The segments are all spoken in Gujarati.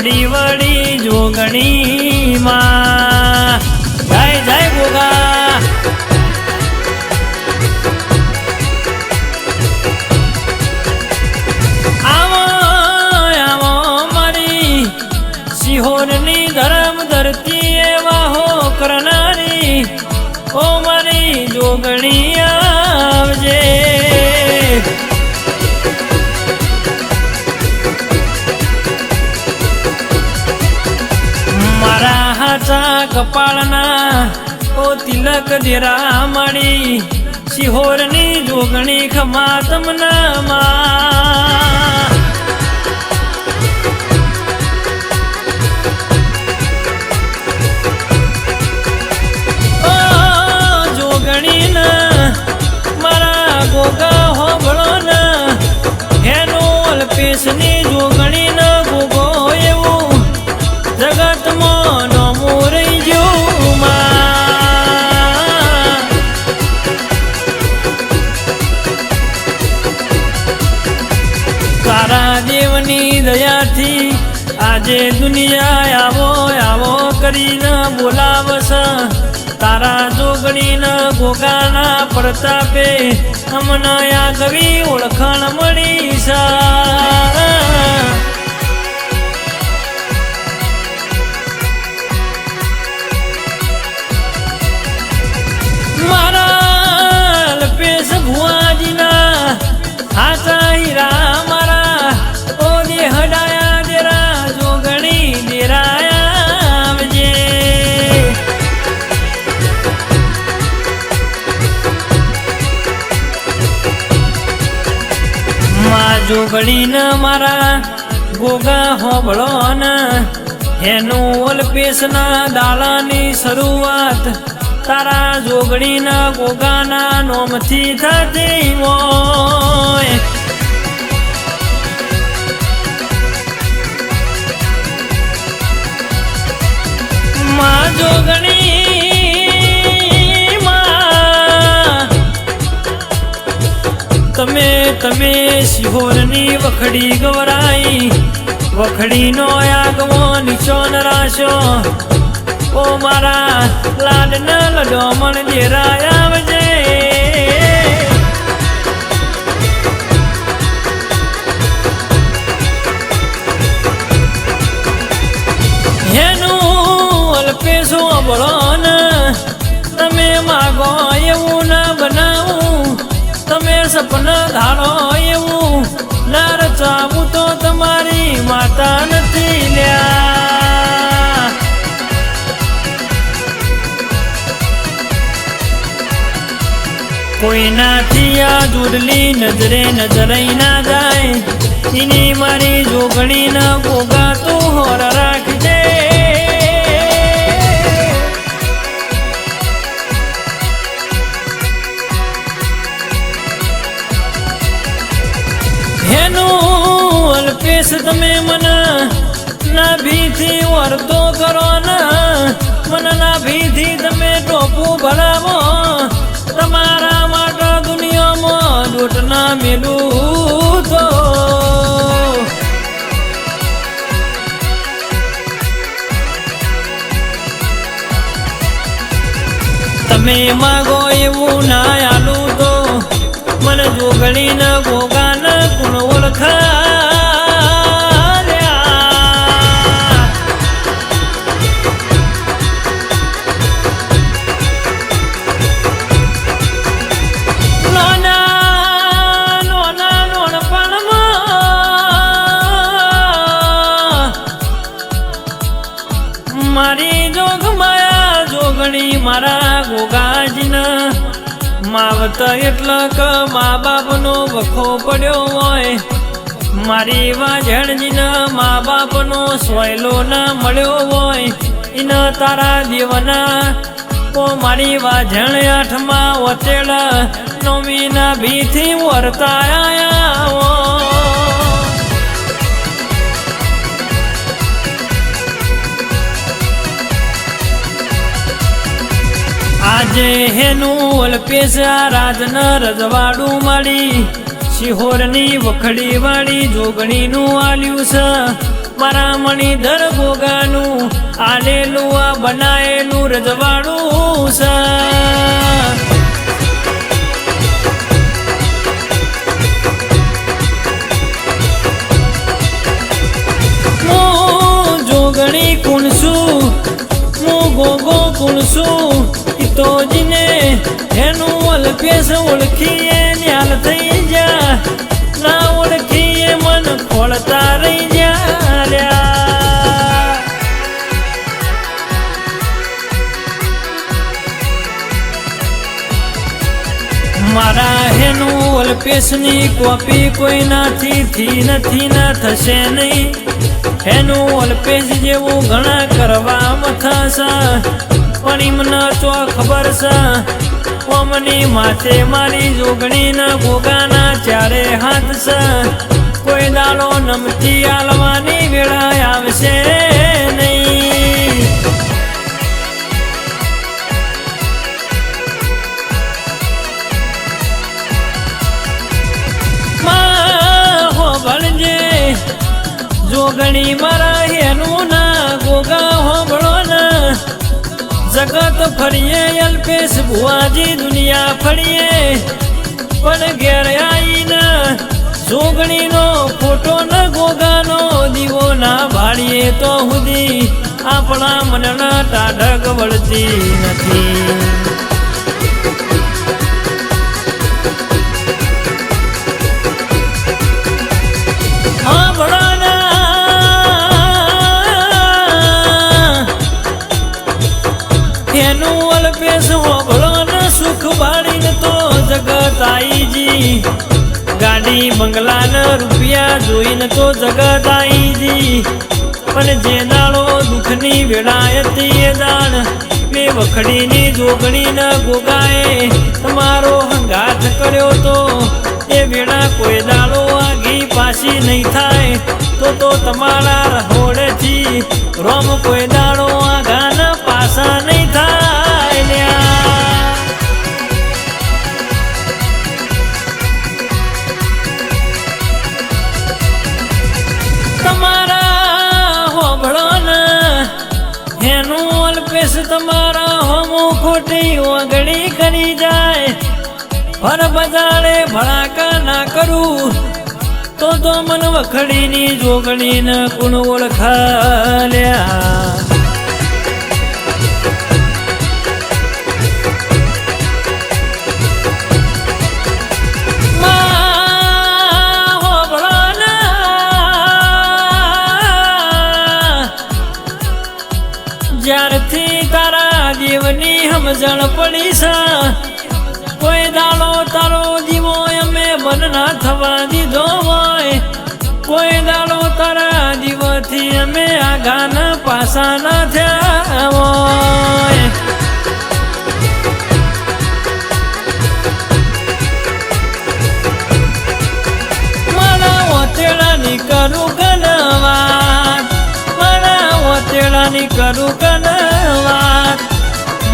વખડી વળી જોગણી કપાળના ઓ તિલક ડેરા મળી સિહોરની જોગણી ખમા તમના માં આજે દુનિયા આવો આવો કરીને બોલાવશ. તારા જોગણીના ગોગાના પ્રતાપે અમને આ કવિ ઓળખાણ મળી છે. મારા પેશ ભુવાજીના હાચા હીરા માં ન મારા ગોગા હોબળો ન એનું અલ્પેશના દાલાની શરૂઆત તારા જોગડીના ગોગાના નોમથી થતી હોય. માં જોગણી તમે શિહોરની વખડી ગવરાઈ. વખડીનો આગવો નિશોન રાશો ઓ મારા લાડના લડોમણ ડેરાય આવજે માતા નથી કોઈનાથી આ દૂરલી નજરે નજરાઈ ના જાય. એની મારી જોગણી ના ગોગા તું હોર રાખજે. હેનું અલ્પેશ, તમે મને નાભીથી વર્તો કરો મનના ભીથી તમે ટોપું ભરાવો. તમારા માટે દુનિયામાં લૂંટ ના મેલું તો. તમે માગો એવું ના આલું તો, મને જોગણી ન મારી જોગ માયા જોગણી મારા ગોગાજીના. માવત એટલે કે મા બાપનો વખો પડ્યો હોય. મારી વાજણજીના મા બાપનો સોયલો ના મળ્યો હોય. એના તારા દેવના. ઓ મારી વાજણ આઠમાં વચેડ નવમીના ભીથી વર્તાયા આજે હેનું અલ્પેશ આ રાજન રજવાડું મળી. શિહોરની વખડી વાળી જોગણીનું આલ્યું છે મારા મણીધર ભોગાનું આલેલું આ બનાયેલું રજવાડું છે જોગણી કુણસું, હું ગોગો કુણસું. તો જીને એનું અલ્પેશ ઓળખીએ, ન્યાલ થઈ જા. ના ઓળખીએ, મન ખોળતા રહી જા મારા હેનું અલ્પેશની કોપી કોઈ નાથી થી નથી, ના થશે નહીં. એનું અલ્પેશ જેવું ઘણા કરવા મથાશે પણ એમને ચો ખબર છે. માથે મારી જોગણીના ભોગાના ચારે હાથ છે. કોઈ દાડો નમતી આલવાની વેળા આવશે જોગણી મારા હેનું ના ગોગા હોભળો. ના જગત ફરીએ, અલ્પેશ ભુવાજી દુનિયા ફરીએ. પણ ઘેર આવીને જોગણીનો, ફોટો ન ગોગાનો દીવો ના ભાળીએ તો સુધી આપણા મનના ટાઢક વળતી નથી. અલ્પેશ સુખ બાળીને તો જગત આઈજી ગાડી બંગલાના રૂપિયા જોઈને તો જગત આઈજી પણ જે દાળો દુઃખની વેળા હતી એ દાણ બે વખડીની જોગણી ન ગોગાએ તમારો હંગાથ કર્યો તો એ વેળા કોઈ દાળો આગી પાછી નહીં થાય. તો તો તમારા રહોડેથી રોમ કોઈ દાડો આઘાના પાસા નહીં થાય. અલ્પેશ તમારા હોમો ખોટી ઓગળી કરી જાય. પર બજારે ભણાકા ના કરું. તો તો મન વખડીની જોગણી ન કુણ ઓળખાલ્યા જ્યારથી તારા જીવની સમજણ પડી છે. કોઈ દાડો તારો જીવો અમે મન ના થવા દીધો હોય. કોઈ દાડો તારા દીવથી અમે આઘાના પાસા ના થયા હોય. મારા ઓતેડાની કરું ઓતેડાની કરું કનવાત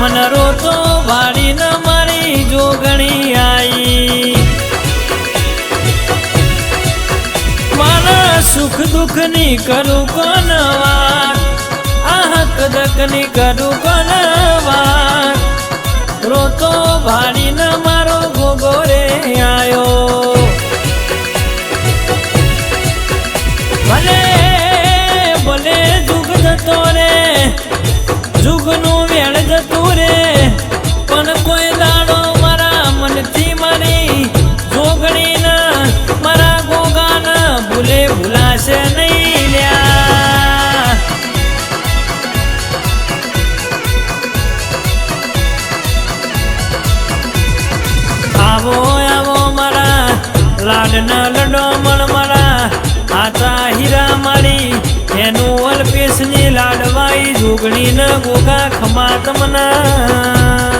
મન રોતો વાળીને મારી જોગણી આઈ. મારા સુખ દુઃખની કરું કોન આ હક દકની કરું કોન રોતો ભાડીને મારો ભોગો રે આયો. આવો આવો મારા લાડના લડો મળ મારા. આતા હીરા મારી, એનું અલ્પેશની લાડવાઈ જોગણી ન ગોગા ખમા તમના.